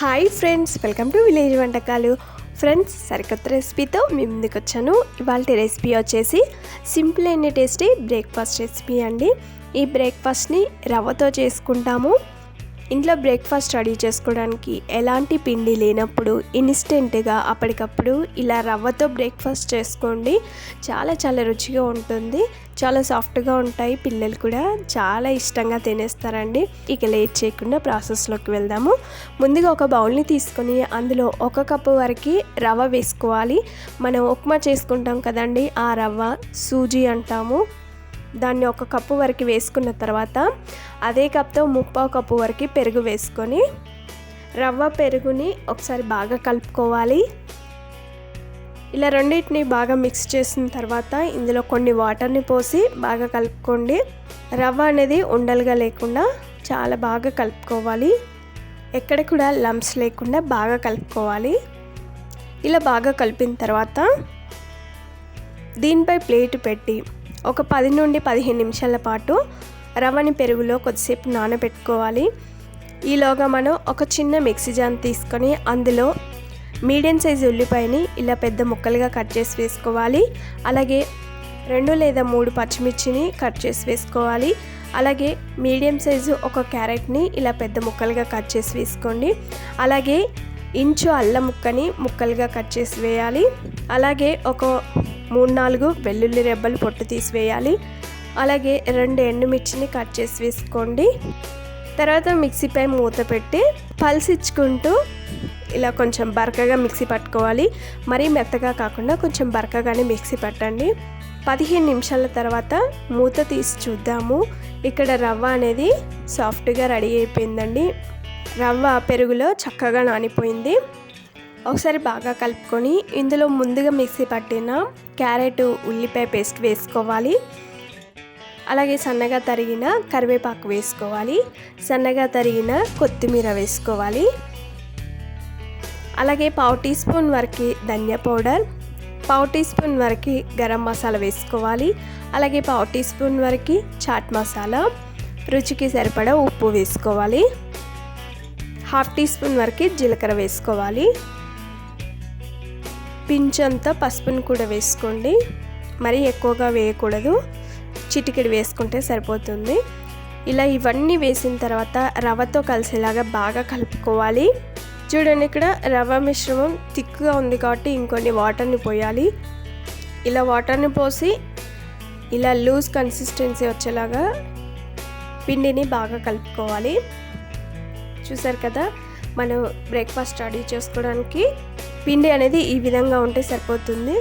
Hi friends welcome to village వంటకాలు friends సరికొత్త రెసిపీతో మీ ముందుకు వచ్చాను. ఇవాళ రెసిపీ వచ్చేసి simple and tasty breakfast recipe అండి. ఈ బ్రేక్ఫాస్ట్ని రవ్వతో చేసుకుంటాము. ఇంట్లో బ్రేక్ఫాస్ట్ రెడీ చేసుకోవడానికి ఎలాంటి పిండి లేనప్పుడు ఇన్స్టెంట్గా అప్పటికప్పుడు ఇలా రవ్వతో బ్రేక్ఫాస్ట్ చేసుకోండి. చాలా చాలా రుచిగా ఉంటుంది. చాలా సాఫ్ట్గా ఉంటాయి. పిల్లలు కూడా చాలా ఇష్టంగా తినేస్తారండి. ఇక లేట్ చేయకుండా ప్రాసెస్లోకి వెళ్దాము. ముందుగా ఒక బౌల్ని తీసుకొని అందులో ఒక కప్పు వరకు రవ్వ వేసుకోవాలి. మనం ఉప్మా చేసుకుంటాం కదండి ఆ రవ్వ సూజీ అంటాము. దాన్ని ఒక కప్పు వరకు వేసుకున్న తర్వాత అదే కప్తో ముప్పావు కప్పు వరకు పెరుగు వేసుకొని రవ్వ పెరుగుని ఒకసారి బాగా కలుపుకోవాలి. ఇలా రెండింటిని బాగా మిక్స్ చేసిన తర్వాత ఇందులో కొన్ని వాటర్ని పోసి బాగా కలుపుకోండి. రవ్వ అనేది ఉండలుగా లేకుండా చాలా బాగా కలుపుకోవాలి. ఎక్కడ కూడా లంప్స్ లేకుండా బాగా కలుపుకోవాలి. ఇలా బాగా కలిపిన తర్వాత దీనిపై ప్లేట్ పెట్టి ఒక పది నుండి పదిహేను నిమిషాల పాటు రవ్వని పెరుగులో కొద్దిసేపు నానబెట్టుకోవాలి. ఈలోగా మనం ఒక చిన్న మిక్సీ జాన్ తీసుకొని అందులో మీడియం సైజు ఉల్లిపాయని ఇలా పెద్ద ముక్కలుగా కట్ చేసి వేసుకోవాలి. అలాగే రెండు లేదా మూడు పచ్చిమిర్చిని కట్ చేసి వేసుకోవాలి. అలాగే మీడియం సైజు ఒక క్యారెట్ని ఇలా పెద్ద ముక్కలుగా కట్ చేసి వేసుకోండి. అలాగే ఇంచు అల్లం ముక్కని ముక్కలుగా కట్ చేసి వేయాలి. అలాగే ఒక మూడు నాలుగు వెల్లుల్లి రెబ్బలు పొట్టు తీసివేయాలి. అలాగే రెండు ఎండుమిర్చిని కట్ చేసి వేసుకోండి. తర్వాత మిక్సీపై మూత పెట్టి పల్సిచ్చుకుంటూ ఇలా కొంచెం బరకగా మిక్సీ పట్టుకోవాలి. మరీ మెత్తగా కాకుండా కొంచెం బరకగానే మిక్సీ పట్టండి. పదిహేను నిమిషాల తర్వాత మూత తీసి చూద్దాము. ఇక్కడ రవ్వ అనేది సాఫ్ట్గా రెడీ అయిపోయిందండి. రవ్వ పెరుగులో చక్కగా నానిపోయింది. ఒకసారి బాగా కలుపుకొని ఇందులో ముందుగా మిక్సీ పట్టిన క్యారెట్ ఉల్లిపాయ పేస్ట్ వేసుకోవాలి. అలాగే సన్నగా తరిగిన కరివేపాకు వేసుకోవాలి. సన్నగా తరిగిన కొత్తిమీర వేసుకోవాలి. అలాగే పావు టీ స్పూన్ వరకు ధనియా పౌడర్ పావు టీ స్పూన్ వరకు గరం మసాలా వేసుకోవాలి. అలాగే పావు టీ స్పూన్ వరకు చాట్ మసాలా రుచికి సరిపడా ఉప్పు వేసుకోవాలి. హాఫ్ టీ స్పూన్ వరకు జీలకర్ర వేసుకోవాలి. పించంతా పసుపుని కూడా వేసుకోండి. మరీ ఎక్కువగా వేయకూడదు. చిటికెడు వేసుకుంటే సరిపోతుంది. ఇలా ఇవన్నీ వేసిన తర్వాత రవ్వతో కలిసేలాగా బాగా కలుపుకోవాలి. చూడండి ఇక్కడ రవ్వ మిశ్రమం థిక్గా ఉంది కాబట్టి ఇంకొన్ని వాటర్ని పోయాలి. ఇలా వాటర్ని పోసి ఇలా లూజ్ కన్సిస్టెన్సీ వచ్చేలాగా పిండిని బాగా కలుపుకోవాలి. చూసారు కదా? మనం బ్రేక్ఫాస్ట్ రెడీ చేసుకోవడానికి పిండి అనేది ఈ విధంగా ఉంటే సరిపోతుంది.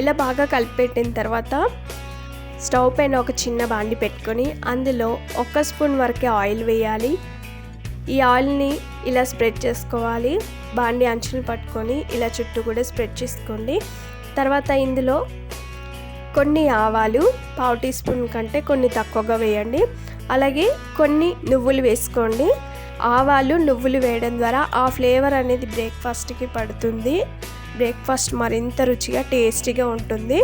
ఇలా బాగా కలిపెట్టిన తర్వాత స్టవ్ పైన ఒక చిన్న బాండి పెట్టుకొని అందులో ఒక స్పూన్ వరకే ఆయిల్ వేయాలి. ఈ ఆయిల్ని ఇలా స్ప్రెడ్ చేసుకోవాలి. బాండి అంచులు పట్టుకొని ఇలా చుట్టూ కూడా స్ప్రెడ్ చేసుకోండి. తర్వాత ఇందులో కొన్ని ఆవాలు పావు టీ స్పూన్ కంటే కొన్ని తక్కువగా వేయండి. అలాగే కొన్ని నువ్వులు వేసుకోండి. ఆవాలు నువ్వులు వేయడం ద్వారా ఆ ఫ్లేవర్ అనేది బ్రేక్ఫాస్ట్కి పడుతుంది. బ్రేక్ఫాస్ట్ మరింత రుచిగా టేస్టీగా ఉంటుంది.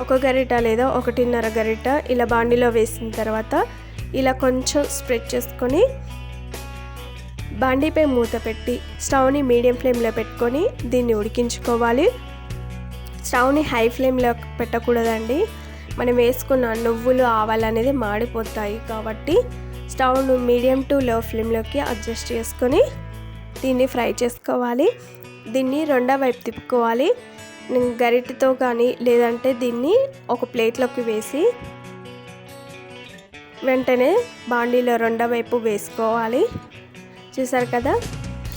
ఒక గరిట లేదా ఒకటిన్నర గరిట ఇలా బాండిలో వేసిన తర్వాత ఇలా కొంచెం స్ప్రెడ్ చేసుకొని బాండీపై మూత పెట్టి స్టవ్ని మీడియం ఫ్లేమ్లో పెట్టుకొని దీన్ని ఉడికించుకోవాలి. స్టవ్ని హై ఫ్లేమ్లో పెట్టకూడదండి. మనం వేసుకున్న నువ్వులు ఆవాలు అనేది మాడిపోతాయి కాబట్టి స్టవ్ను మీడియం టు లో ఫ్లేమ్లోకి అడ్జస్ట్ చేసుకొని దీన్ని ఫ్రై చేసుకోవాలి. దీన్ని రెండో వైపు తిప్పుకోవాలి. గరిటెతో కానీ లేదంటే దీన్ని ఒక ప్లేట్లోకి వేసి వెంటనే బాండీలో రెండో వైపు వేసుకోవాలి. చూసారు కదా?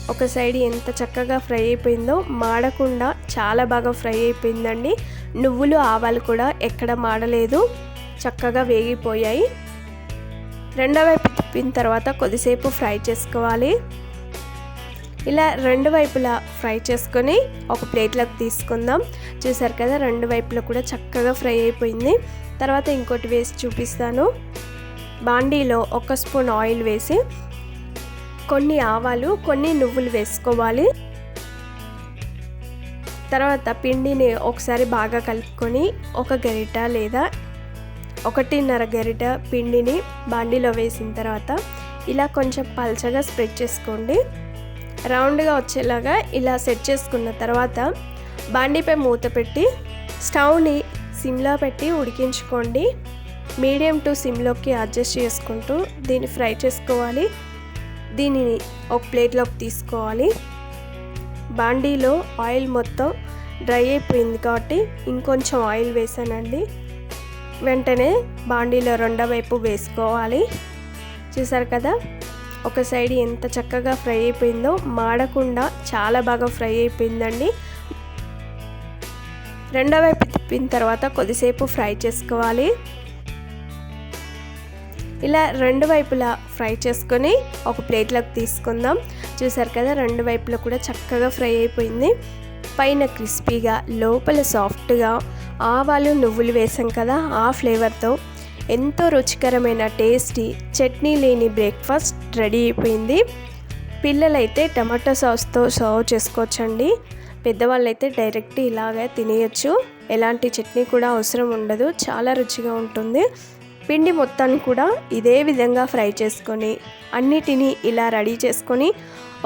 ఒక సైడ్ ఎంత చక్కగా ఫ్రై అయిపోయిందో మాడకుండా చాలా బాగా ఫ్రై అయిపోయిందండి. నువ్వులు ఆవాలు కూడా ఎక్కడ మాడలేదు. చక్కగా వేగిపోయాయి. రెండో వైపు తిప్పిన తర్వాత కొద్దిసేపు ఫ్రై చేసుకోవాలి. ఇలా రెండు వైపులా ఫ్రై చేసుకొని ఒక ప్లేట్లోకి తీసుకుందాం. చూసారు కదా రెండు వైపులా కూడా చక్కగా ఫ్రై అయిపోయింది. తర్వాత ఇంకోటి వేసి చూపిస్తాను. బాండీలో ఒక స్పూన్ ఆయిల్ వేసి కొన్ని ఆవాలు కొన్ని నువ్వులు వేసుకోవాలి. తర్వాత పిండిని ఒకసారి బాగా కలుపుకొని ఒక గరిట లేదా ఒకటిన్నర గరిట పిండిని బాండీలో వేసిన తర్వాత ఇలా కొంచెం పల్చగా స్ప్రెడ్ చేసుకోండి. రౌండ్గా వచ్చేలాగా ఇలా సెట్ చేసుకున్న తర్వాత బాండీపై మూత పెట్టి స్టవ్ని సిమ్లో పెట్టి ఉడికించుకోండి. మీడియం టు సిమ్లోకి అడ్జస్ట్ చేసుకుంటూ దీన్ని ఫ్రై చేసుకోవాలి. దీనిని ఒక ప్లేట్లోకి తీసుకోవాలి. బాండీలో ఆయిల్ మొత్తం డ్రై అయిపోయింది కాబట్టి ఇంకొంచెం ఆయిల్ వేసానండి. వెంటనే బాండీలో రెండో వైపు వేసుకోవాలి. చూసారు కదా? ఒక సైడ్ ఎంత చక్కగా ఫ్రై అయిపోయిందో మాడకుండా చాలా బాగా ఫ్రై అయిపోయిందండి. రెండో వైపు తిప్పిన తర్వాత కొద్దిసేపు ఫ్రై చేసుకోవాలి. ఇలా రెండు వైపులా ఫ్రై చేసుకొని ఒక ప్లేట్లోకి తీసుకుందాం. చూసారు కదా? రెండు వైపులా కూడా చక్కగా ఫ్రై అయిపోయింది. పైన క్రిస్పీగా లోపల సాఫ్ట్గా ఆవాలు నువ్వులు వేసాం కదా ఆ ఫ్లేవర్తో ఎంతో రుచికరమైన టేస్టీ చట్నీ లేని బ్రేక్ఫాస్ట్ రెడీ అయిపోయింది. పిల్లలైతే టమాటో సాస్తో సర్వ్ చేసుకోవచ్చండి. పెద్దవాళ్ళైతే డైరెక్ట్ ఇలాగే తినేయచ్చు. ఎలాంటి చట్నీ కూడా అవసరం ఉండదు. చాలా రుచిగా ఉంటుంది. పిండి మొత్తాన్ని కూడా ఇదే విధంగా ఫ్రై చేసుకొని అన్నిటినీ ఇలా రెడీ చేసుకొని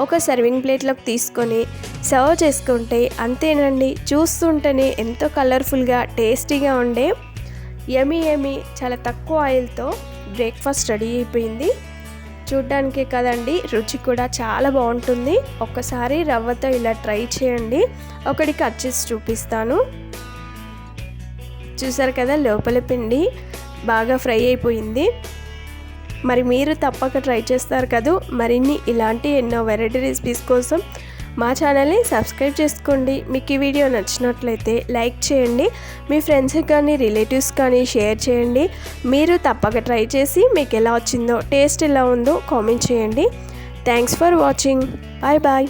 ఒక సర్వింగ్ ప్లేట్లోకి తీసుకొని సర్వ్ చేసుకుంటే అంతేనండి. చూస్తుంటేనే ఎంతో కలర్ఫుల్గా టేస్టీగా ఉండే యమీ యమీ చాలా తక్కువ ఆయిల్తో బ్రేక్ఫాస్ట్ రెడీ అయిపోయింది. చూడ్డానికే కదండి రుచి కూడా చాలా బాగుంటుంది. ఒక్కసారి రవ్వతో ఇలా ట్రై చేయండి. ఒకటి కట్ చేసి చూపిస్తాను. చూసారు కదా లోపల పిండి. బాగా ఫ్రై అయిపోయింది. మరి మీరు తప్పక ట్రై చేస్తారు కదా. మరిన్ని ఇలాంటి ఎన్నో వెరైటీ రెసిపీస్ కోసం మా ఛానల్ని సబ్స్క్రైబ్ చేసుకోండి. మీకు ఈ వీడియో నచ్చినట్లయితే లైక్ చేయండి. మీ ఫ్రెండ్స్కి కానీ రిలేటివ్స్ కానీ షేర్ చేయండి. మీరు తప్పక ట్రై చేసి మీకు ఎలా వచ్చిందో టేస్ట్ ఎలా ఉందో కామెంట్ చేయండి. Thanks for watching. Bye bye.